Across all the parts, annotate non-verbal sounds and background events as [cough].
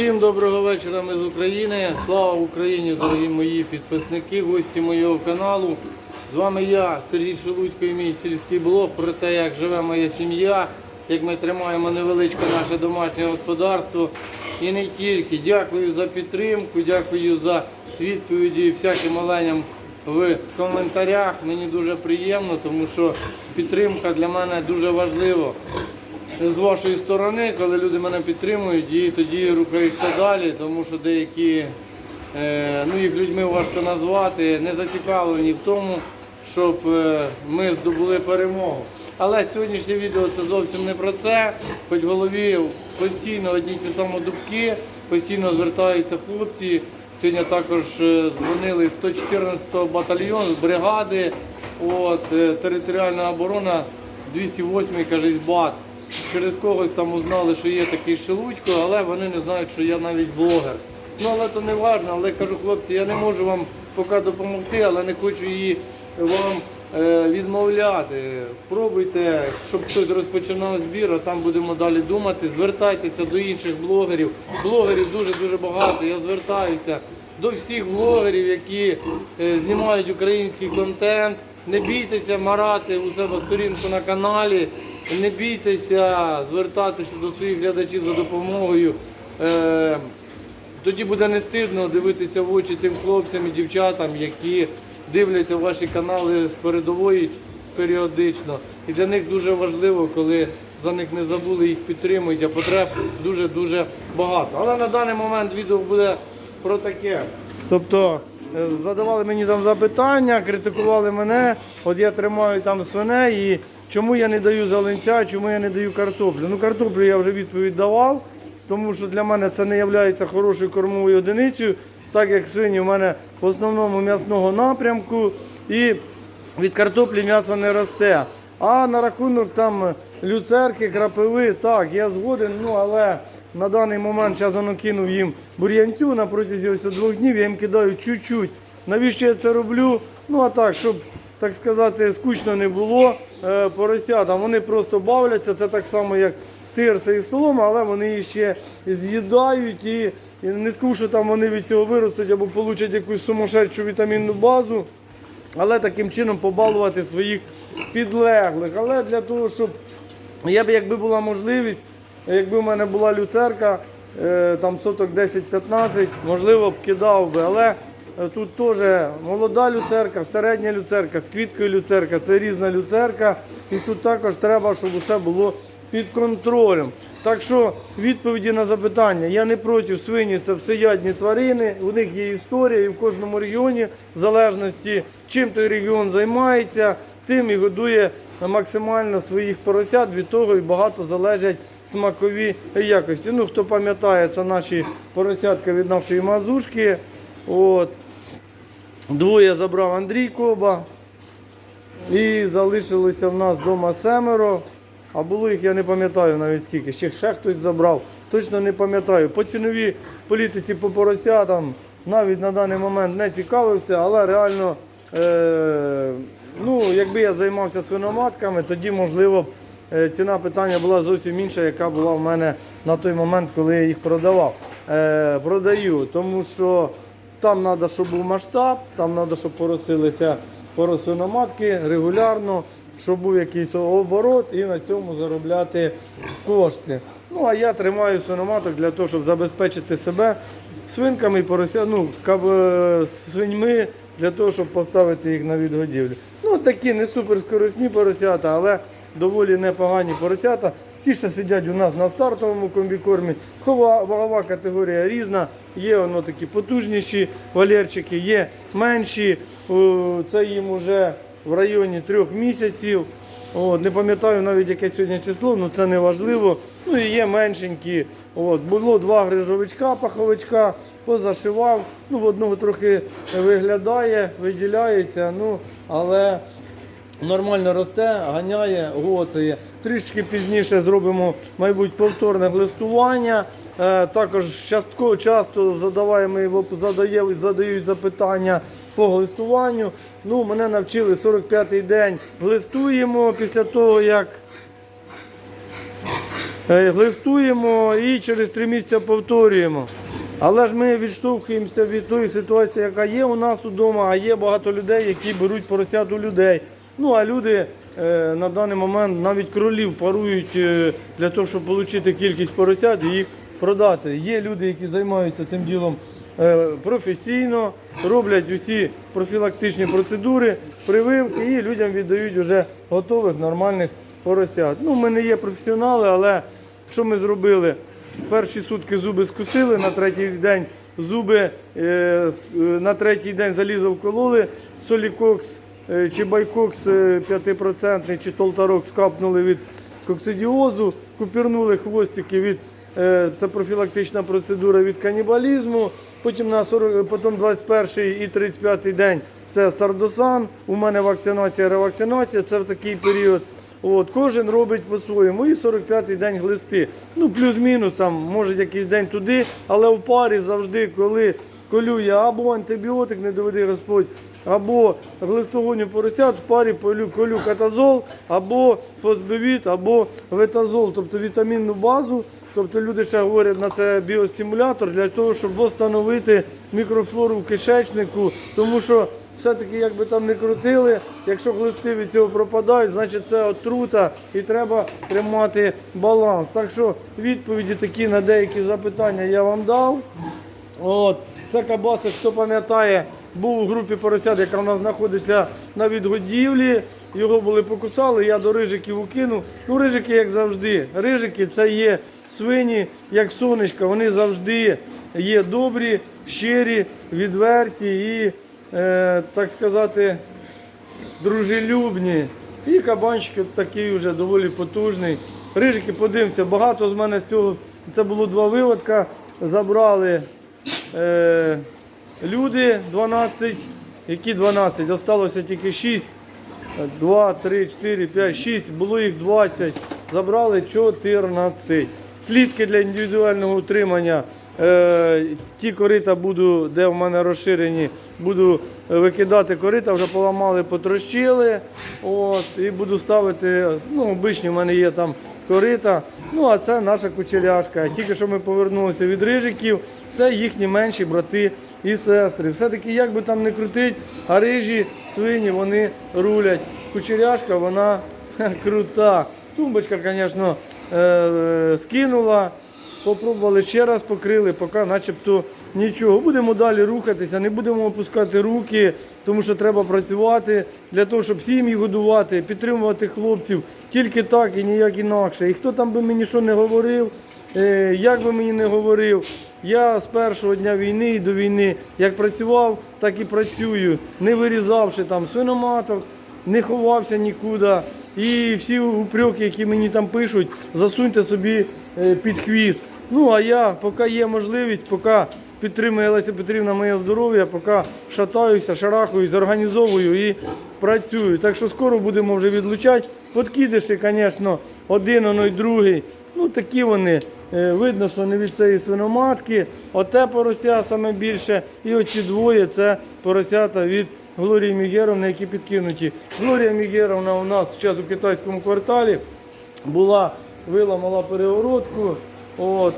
Всім доброго вечора, ми з України. Слава Україні, дорогі мої підписники, гості моєго каналу. З вами я, Сергій Шелудько і мій сільський блог про те, як живе моя сім'я, як ми тримаємо невеличке наше домашнє господарство. І не тільки. Дякую за підтримку, дякую за відповіді всяким оленям в коментарях. Мені дуже приємно, тому що підтримка для мене дуже важлива з вашої сторони, коли люди мене підтримують, і тоді рухаються далі, тому що деякі, е, ну їх людьми важко назвати, не зацікавлені в тому, щоб е, ми здобули перемогу. Але сьогоднішнє відео це зовсім не про це. Хоч в голові постійно одні ті самі дубки, постійно звертаються хлопці. Сьогодні також е, дзвонили 114-го батальйону, з бригади, от, територіальна оборона 208-й, каже, бат. Через когось там узнали, що є такий Шелудько, але вони не знають, що я навіть блогер. Ну але то не важливо, але кажу, хлопці, я не можу вам поки допомогти, але не хочу її вам е, відмовляти. Пробуйте, щоб хтось розпочинав збір, а там будемо далі думати. Звертайтеся до інших блогерів. Блогерів дуже-дуже багато. Я звертаюся до всіх блогерів, які е, знімають український контент. Не бійтеся марати у себе сторінку на каналі. Не бійтеся звертатися до своїх глядачів за допомогою. Е, тоді буде не стидно дивитися в очі тим хлопцям і дівчатам, які дивляться ваші канали з передової періодично. І для них дуже важливо, коли за них не забули, їх підтримують, а потреб дуже-дуже багато. Але на даний момент відео буде про таке. Тобто е, задавали мені там запитання, критикували мене, от я тримаю там свиней і чому я не даю зеленця, чому я не даю картоплю. Ну картоплю я вже відповідь давав, тому що для мене це не є хорошою кормовою одиницею, так як свині в мене в основному м'ясного напрямку і від картоплі м'ясо не росте. А на рахунок там люцерки, крапиви, так, я згоден, ну але на даний момент зараз воно кинув їм бур'янцю на протязі ось двох днів, я їм кидаю чуть-чуть. Навіщо я це роблю? Ну а так, щоб так сказати, скучно не було е, поросята. Вони просто бавляться, це так само, як тирса і солома, але вони її ще з'їдають і, не скажу, що там вони від цього виростуть або получать якусь сумасшедшу вітамінну базу. Але таким чином побалувати своїх підлеглих. Але для того, щоб я б, якби була можливість, якби в мене була люцерка, е, там соток 10-15, можливо б кидав би. Але тут теж молода люцерка, середня люцерка, з квіткою люцерка, це різна люцерка. І тут також треба, щоб усе було під контролем. Так що відповіді на запитання. Я не проти свині, це всеядні тварини. У них є історія, і в кожному регіоні, в залежності, чим той регіон займається, тим і годує максимально своїх поросят. Від того і багато залежать смакові якості. Ну, хто пам'ятає, це наші поросятка від нашої мазушки. От. Двоє забрав Андрій Коба. І залишилося в нас вдома семеро. А було їх, я не пам'ятаю навіть скільки. Ще ще хтось забрав. Точно не пам'ятаю. По ціновій політиці по поросятам навіть на даний момент не цікавився, але реально, е, ну, якби я займався свиноматками, тоді, можливо, е, ціна питання була зовсім інша, яка була в мене на той момент, коли я їх продавав. Е, продаю, тому що там треба, щоб був масштаб, там треба, щоб поросилися поросиноматки регулярно, щоб був якийсь оборот і на цьому заробляти кошти. Ну а я тримаю свиноматок для того, щоб забезпечити себе свинками і порося, ну, е, свиньми для того, щоб поставити їх на відгодівлю. Ну такі не суперскорисні поросята, але доволі непогані поросята. Ці ще сидять у нас на стартовому комбікормі. Вагова категорія різна. Є воно такі потужніші валерчики, є менші. Це їм вже в районі трьох місяців. От, не пам'ятаю навіть яке сьогодні число, але це не важливо. Ну і є меншенькі. От, було два грижовичка, паховичка, позашивав. Ну, в одного трохи виглядає, виділяється, ну, але нормально росте, ганяє, гоцеє. Трішки пізніше зробимо, мабуть, повторне глистування. Е, також частково часто задаваємо, задає, задають запитання по глистуванню. Ну, мене навчили 45-й день глистуємо після того, як Е, Глистуємо і через три місяці повторюємо. Але ж ми відштовхуємося від тої ситуації, яка є у нас вдома, а є багато людей, які беруть поросят у людей. Ну а люди на даний момент навіть кролів парують е, для того, щоб отримати кількість поросят і їх продати. Є люди, які займаються цим ділом е, професійно, роблять усі профілактичні процедури, прививки і людям віддають вже готових нормальних поросят. Ну, ми не є професіонали, але що ми зробили? Перші сутки зуби скусили, на третій день зуби е, е, на третій день залізо вкололи, солікокс е, чи байкокс е, 5% чи толтарок скапнули від коксидіозу, купірнули хвостики від е, це профілактична процедура від канібалізму. Потім на 40, потім 21 і 35 день це сардосан. У мене вакцинація, ревакцинація. Це в такий період. От, кожен робить по-своєму. І 45-й день глисти. Ну, плюс-мінус, там, може якийсь день туди, але в парі завжди, коли колю я або антибіотик, не доведи Господь, або глистогоню поросят, в парі колю катазол, або фосбивіт, або ветазол, тобто вітамінну базу. Тобто люди ще говорять на це біостимулятор для того, щоб встановити мікрофлору в кишечнику, тому що все-таки, як би там не крутили, якщо глисти від цього пропадають, значить це отрута і треба тримати баланс. Так що відповіді такі на деякі запитання я вам дав. От, це кабасик, хто пам'ятає, був у групі поросят, яка в нас знаходиться на відгодівлі. Його були покусали, я до рижиків укинув. Ну, рижики, як завжди. Рижики це є свині, як сонечка. Вони завжди є добрі, щирі, відверті і, е, так сказати, дружелюбні. І кабанчик такий вже доволі потужний. Рижики, подивимося, багато з мене з цього. Це було два виводка. Забрали е, люди 12. Які 12? Осталося тільки 6. 2, 3, 4, 5, 6. Було їх 20. Забрали 14. Клітки для індивідуального утримання. Е, ті корита буду, де в мене розширені, буду е, викидати корита, вже поламали, потрощили. От, і буду ставити, ну, обичні в мене є там корита. Ну, а це наша кучеряшка. Тільки що ми повернулися від рижиків, це їхні менші брати і сестри. Все-таки, як би там не крутить, а рижі свині вони рулять. Кучеряшка, вона [laughs] крута. Тумбочка, звісно, е, скинула. Попробували ще раз покрили, поки начебто нічого. Будемо далі рухатися, не будемо опускати руки, тому що треба працювати для того, щоб сім'ї годувати, підтримувати хлопців. Тільки так і ніяк інакше. І хто там би мені що не говорив, як би мені не говорив, я з першого дня війни і до війни як працював, так і працюю, не вирізавши там свиноматок, не ховався нікуди. І всі упреки, які мені там пишуть, засуньте собі е, під хвіст. Ну а я, поки є можливість, поки підтримує Леся Петрівна моє здоров'я, поки шатаюся, шарахаюсь, організовую і працюю. Так що скоро будемо вже відлучати. Подкидиші, звісно, один, оно й другий. Ну такі вони. Е, Видно, що не від цієї свиноматки. Оте порося саме більше. І оці двоє це поросята від Глорії Мігеровни, які підкинуті. Глорія Мігеровна у нас зараз у китайському кварталі була, виламала перегородку. От.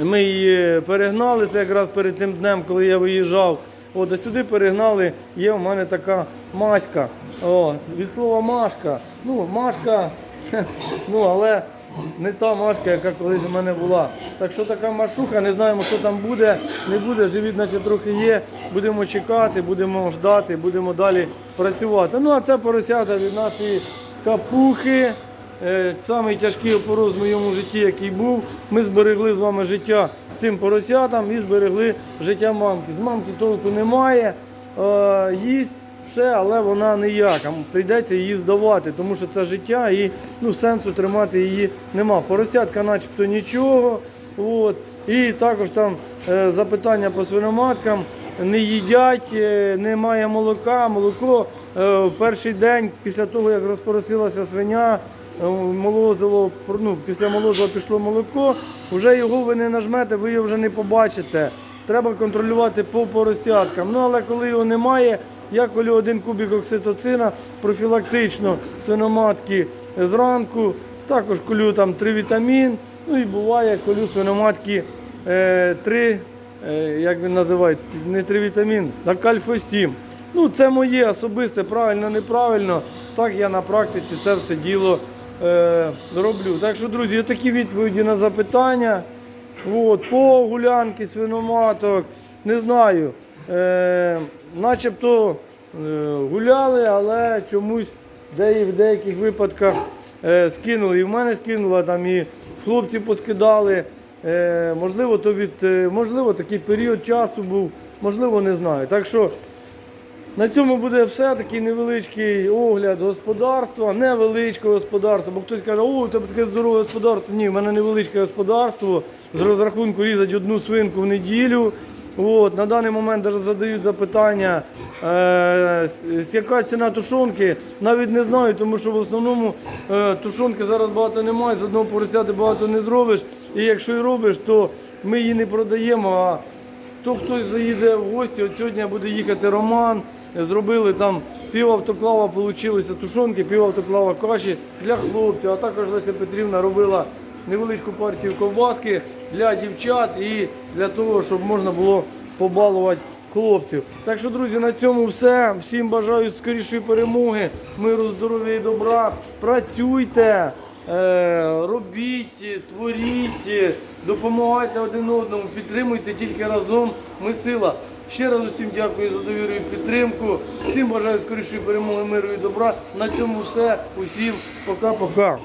Ми її перегнали, це якраз перед тим днем, коли я виїжджав. От, а сюди перегнали, є у мене така маська. От, від слова машка. Ну, машка, [laughs] ну, але не та машка, яка колись у мене була. Так що така машуха, не знаємо, що там буде, не буде, живіт, наче трохи є. Будемо чекати, будемо ждати, будемо далі працювати. Ну, а це поросята від нашої капухи. Е, Самий тяжкий опороз в моєму житті, який був. Ми зберегли з вами життя цим поросятам і зберегли життя мамки. З мамки толку немає, е, їсть все, але вона ніяка. Прийдеться її здавати, тому що це життя і ну, сенсу тримати її нема. Поросятка начебто нічого. От. І також там е, запитання по свиноматкам. Не їдять, немає молока. Молоко в перший день після того, як розпоросилася свиня, молозило, ну, після молозива пішло молоко, вже його ви не нажмете, ви його вже не побачите. Треба контролювати по поросяткам. Ну але коли його немає, я колю один кубик окситоцина профілактично свиноматки зранку. Також колю там тривітамін, ну і буває колю свиноматки е, три, е, як він називає, не тривітамін, а кальфостім. Ну, це моє особисте, правильно, неправильно. Так я на практиці це все діло е, роблю. Так що, друзі, такі відповіді на запитання. От, по гулянки свиноматок, не знаю. Е, начебто е, гуляли, але чомусь де, в деяких випадках е, скинули. І в мене скинуло, там і хлопці поскидали. Е, можливо, то від, е, можливо, такий період часу був, можливо, не знаю. Так що на цьому буде все такий невеличкий огляд господарства, невеличкого господарства. Бо хтось каже, о, у тебе таке здорове господарство. Ні, в мене невеличке господарство. З розрахунку різати одну свинку в неділю. От, на даний момент навіть задають запитання, е, яка ціна тушонки. Навіть не знаю, тому що в основному е, тушонки зараз багато немає, з одного поросяти багато не зробиш. І якщо і робиш, то ми її не продаємо. а то хтось заїде в гості, от сьогодні буде їхати Роман. Зробили там пів автоклава, получилися тушонки, пів автоклава каші для хлопців. А також Леся Петрівна робила невеличку партію ковбаски для дівчат і для того, щоб можна було побалувати хлопців. Так що, друзі, на цьому все. Всім бажаю скорішої перемоги, миру, здоров'я і добра. Працюйте. Е, робіть, творіть, допомагайте один одному, підтримуйте тільки разом. Ми сила. Ще раз усім дякую за довіру і підтримку. Всім бажаю скорішої перемоги, миру і добра. На цьому все. Усім пока-пока.